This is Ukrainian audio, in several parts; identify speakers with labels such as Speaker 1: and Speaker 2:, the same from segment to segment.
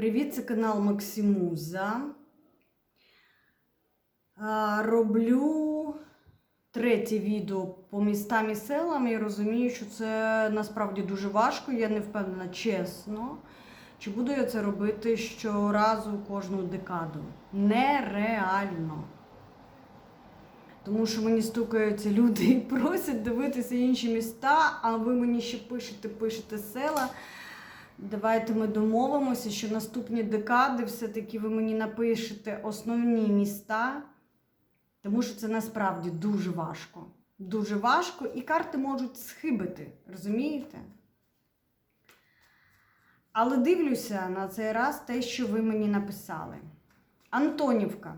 Speaker 1: Привіт, це канал Максимуза. Роблю третє відео по містам і селам і розумію, що це насправді дуже важко. Я не впевнена, чесно. Чи буду я це робити щоразу кожну декаду? Нереально. Тому що мені стукаються люди і просять дивитися інші міста, а ви мені ще пишете, пишете села. Давайте ми домовимося, що наступні декади все-таки ви мені напишете основні міста, тому що це насправді дуже важко. Дуже важко, і карти можуть схибити, розумієте? Але дивлюся на цей раз те, що ви мені написали. Антонівка.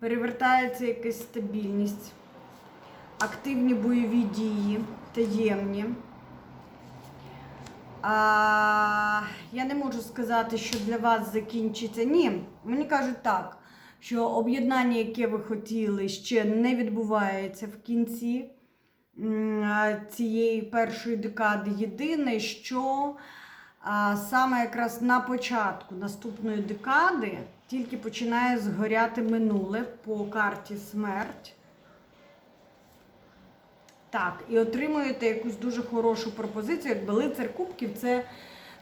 Speaker 1: Перевертається якась стабільність, активні бойові дії, таємні. А, я не можу сказати, що для вас закінчиться. Ні, мені кажуть так, що об'єднання, яке ви хотіли, ще не відбувається в кінці цієї першої декади. Єдине, що а, саме якраз на початку наступної декади тільки починає згоряти минуле по карті смерть. Так, і отримуєте якусь дуже хорошу пропозицію. Якби лицар кубків це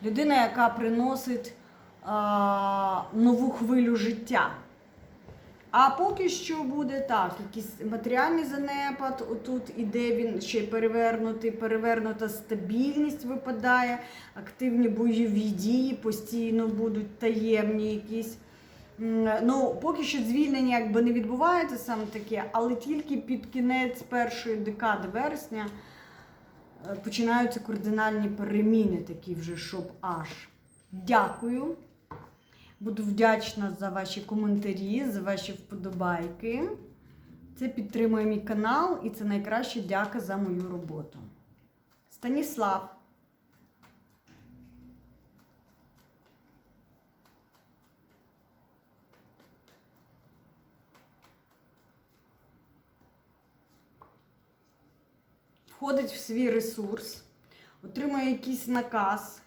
Speaker 1: людина, яка приносить а, нову хвилю життя. А поки що буде так, якийсь матеріальний занепад, отут іде він ще й перевернутий, перевернута стабільність випадає, активні бойові дії постійно будуть таємні якісь. Ну, поки що звільнення якби не відбувається саме таке, але тільки під кінець першої декади вересня е, починаються кардинальні переміни, такі вже, щоб аж. Дякую. Буду вдячна за ваші коментарі, за ваші вподобайки. Це підтримує мій канал і це найкраща дяка за мою роботу. Станіслав. Входить в свій ресурс, отримує якийсь наказ,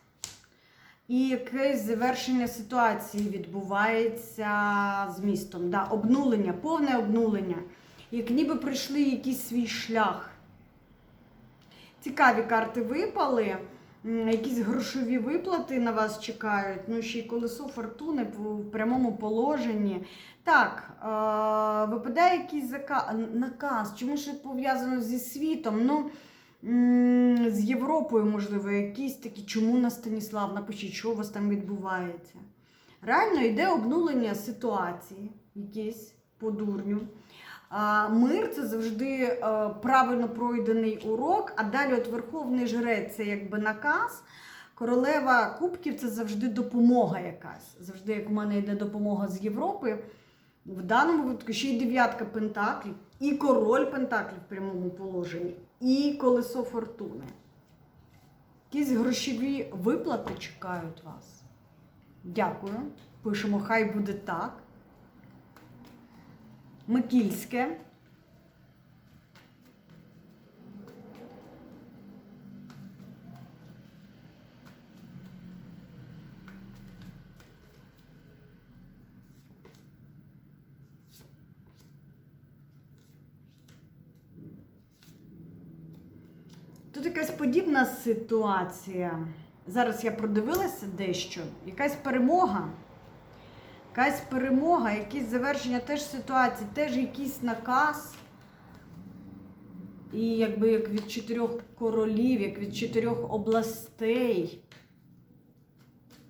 Speaker 1: і якесь завершення ситуації відбувається з містом. Да, обнулення, повне обнулення. Як ніби пройшли якийсь свій шлях. Цікаві карти випали, якісь грошові виплати на вас чекають. Ну, ще й колесо фортуни в прямому положенні. Так, е- випадає якийсь зака- наказ, чому ж пов'язано зі світом. Ну, з Європою, можливо, якісь такі, чому на Станіслав, напишіть, що у вас там відбувається. Реально йде обнулення ситуації, якісь по дурню. Мир це завжди е, правильно пройдений урок, а далі от Верховний Жрець це якби наказ. Королева Кубків це завжди допомога якась. Завжди, як у мене йде допомога з Європи, в даному випадку ще й дев'ятка пентаклів, і король пентаклів в прямому положенні, і колесо фортуни. Якісь грошові виплати чекають вас. Дякую. Пишемо, хай буде так. Микільське. Тут якась подібна ситуація. Зараз я продивилася дещо. Якась перемога. Якась перемога, якісь завершення теж ситуації, теж якийсь наказ. І якби як від чотирьох королів, як від чотирьох областей.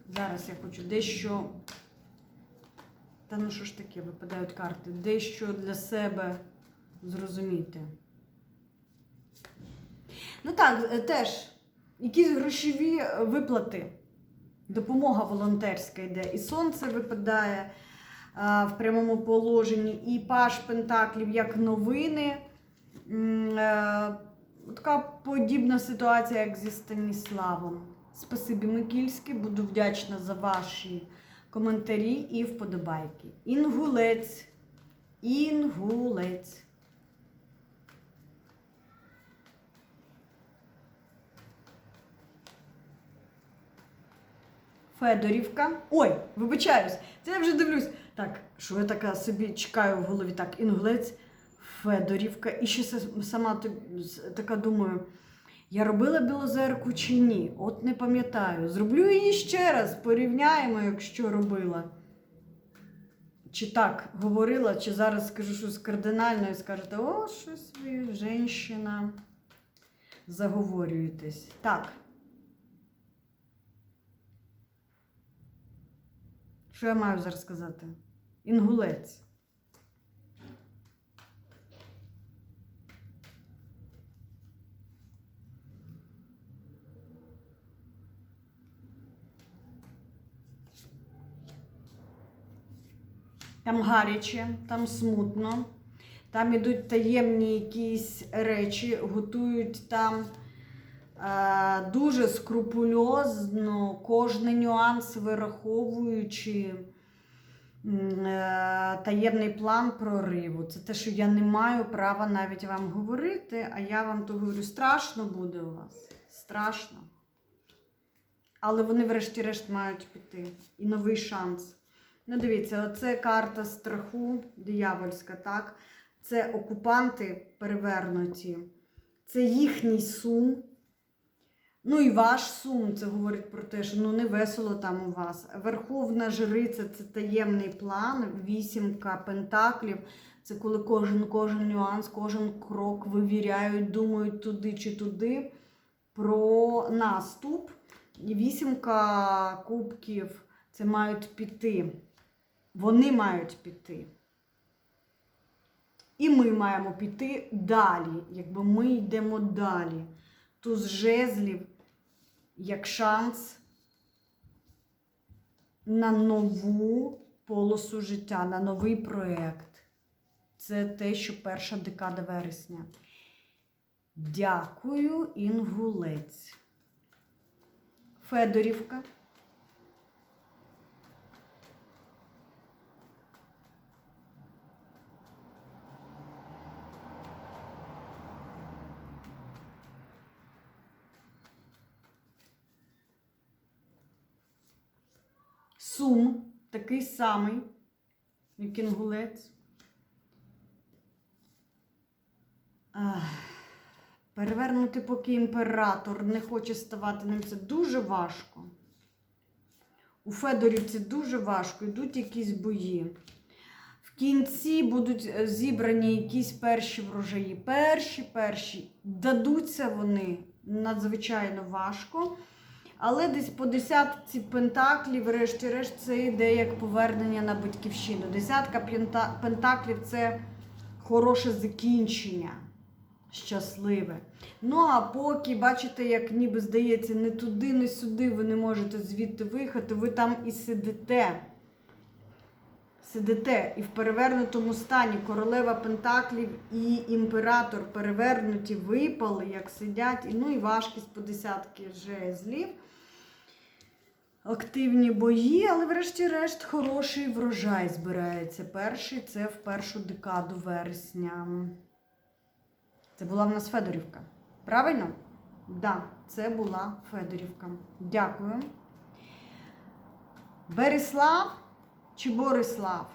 Speaker 1: Зараз я хочу дещо. Та ну що ж таке, випадають карти, дещо для себе зрозуміти. Ну так, е, теж якісь грошові е, виплати. Допомога волонтерська йде. І сонце випадає а, в прямому положенні, і паш Пентаклів як новини. М, е, Така подібна ситуація, як зі Станіславом. Спасибі, Микільське. Буду вдячна за ваші коментарі і вподобайки. Інгулець. Інгулець. Федорівка. Ой, вибачаюсь, це я вже дивлюсь. Так, що я така собі чекаю в голові? Так, інгулець, Федорівка. І ще сама така думаю, я робила білозерку чи ні? От не пам'ятаю. Зроблю її ще раз, порівняємо, якщо робила. Чи так говорила, чи зараз скажу щось кардинальне і скажете, о, щось ви, женщина, заговорюєтесь. Так. Що я маю зараз сказати? Інгулець. Там гаряче, там смутно, там ідуть таємні якісь речі, готують там дуже скрупульозно, кожний нюанс вираховуючи е, таємний план прориву. Це те, що я не маю права навіть вам говорити, а я вам то говорю, страшно буде у вас. Страшно. Але вони, врешті-решт, мають піти. І новий шанс. Ну, дивіться, оце карта страху диявольська, так? Це окупанти перевернуті. Це їхній сум. Ну і ваш сум, це говорить про те, що ну не весело там у вас. Верховна жриця це таємний план, вісімка пентаклів. Це коли кожен, кожен нюанс, кожен крок вивіряють, думають туди чи туди про наступ. І вісімка кубків це мають піти. Вони мають піти. І ми маємо піти далі, якби ми йдемо далі. Туз жезлів як шанс на нову полосу життя, на новий проєкт. Це те, що перша декада вересня. Дякую, Інгулець. Федорівка. Сум такий самий, як інгулець. Ах, Перевернути, поки імператор не хоче ставати ним, це дуже важко. У Федорівці дуже важко, йдуть якісь бої. В кінці будуть е, зібрані якісь перші врожаї. Перші, перші. Дадуться вони надзвичайно важко. Але десь по десятці пентаклів, врешті-решт, це йде як повернення на батьківщину. Десятка пентаклів це хороше закінчення, щасливе. Ну а поки бачите, як ніби здається, не туди, не сюди ви не можете звідти виїхати, ви там і сидите. Сидите і в перевернутому стані королева Пентаклів і імператор перевернуті випали, як сидять, і, ну і важкість по десятки жезлів. Активні бої, але врешті-решт хороший врожай збирається. Перший це в першу декаду вересня. Це була в нас Федорівка. Правильно? Так, да, це була Федорівка. Дякую. Береслав чи Борислав?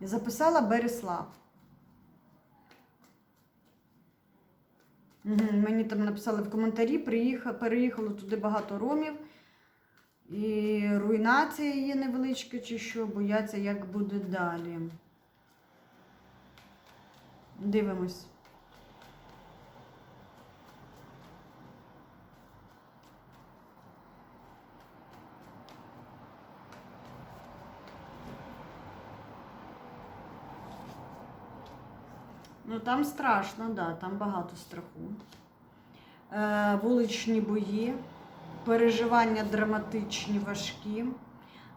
Speaker 1: Я записала Береслав. Мені там написали в коментарі, приїхало, переїхало туди багато ромів. І руйнація є невеличка, чи що, бояться, як буде далі. Дивимось. Ну там страшно, да, там багато страху. Е, вуличні бої, переживання драматичні, важкі.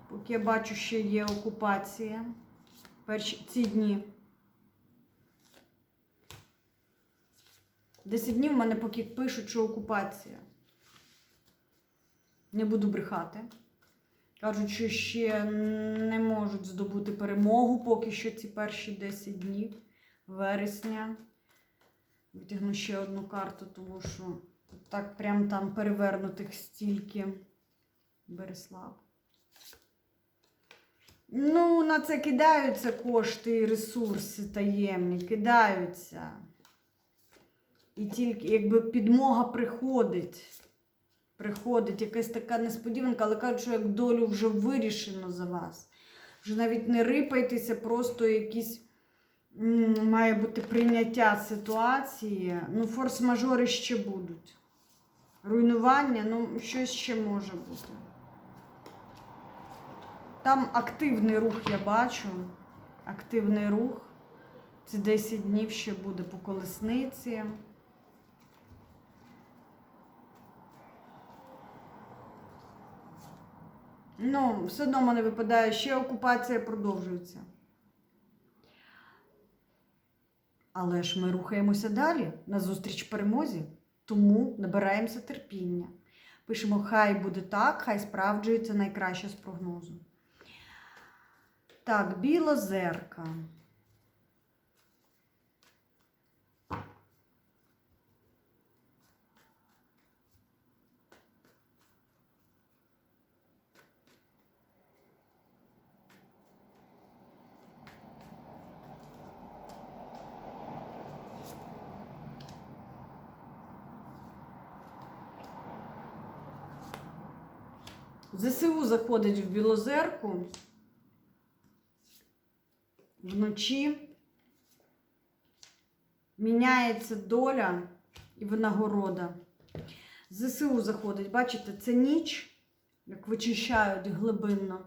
Speaker 1: Поки я бачу, що є окупація. Перші ці дні. 10 днів в мене поки пишуть, що окупація. Не буду брехати. Кажуть, що ще не можуть здобути перемогу поки що ці перші 10 днів вересня. Витягну ще одну карту, тому що так прям там перевернутих стільки. Береслав. Ну, на це кидаються кошти і ресурси таємні, кидаються. І тільки якби підмога приходить. Приходить якась така несподіванка, але кажуть, що як долю вже вирішено за вас. Вже навіть не рипайтеся, просто якісь має бути прийняття ситуації. Ну, форс-мажори ще будуть. Руйнування, ну, щось ще може бути. Там активний рух я бачу. Активний рух. Це 10 днів ще буде по колесниці. Ну, все одно мене випадає, ще окупація продовжується. Але ж ми рухаємося далі назустріч перемозі, тому набираємося терпіння. Пишемо, хай буде так, хай справджується найкраще з прогнозу. Так, білозерка. ЗСУ заходить в білозерку вночі. Міняється доля і винагорода. ЗСУ заходить, бачите, це ніч, як вичищають глибинно.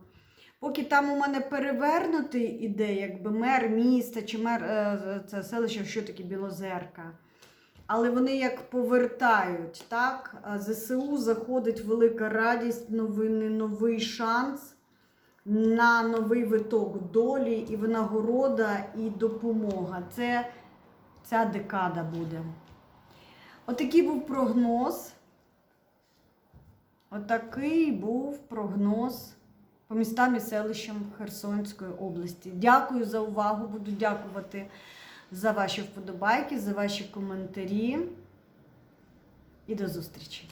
Speaker 1: Поки там у мене перевернутий іде, якби мер міста чи мер е, це селище, що таке Білозерка. Але вони як повертають, так? ЗСУ заходить велика радість, новини, новий шанс на новий виток долі і винагорода, і допомога. Це ця декада буде. Отакий був прогноз. Отакий був прогноз по містам і селищам Херсонської області. Дякую за увагу. Буду дякувати за ваші вподобайки, за ваші коментарі. І до зустрічі!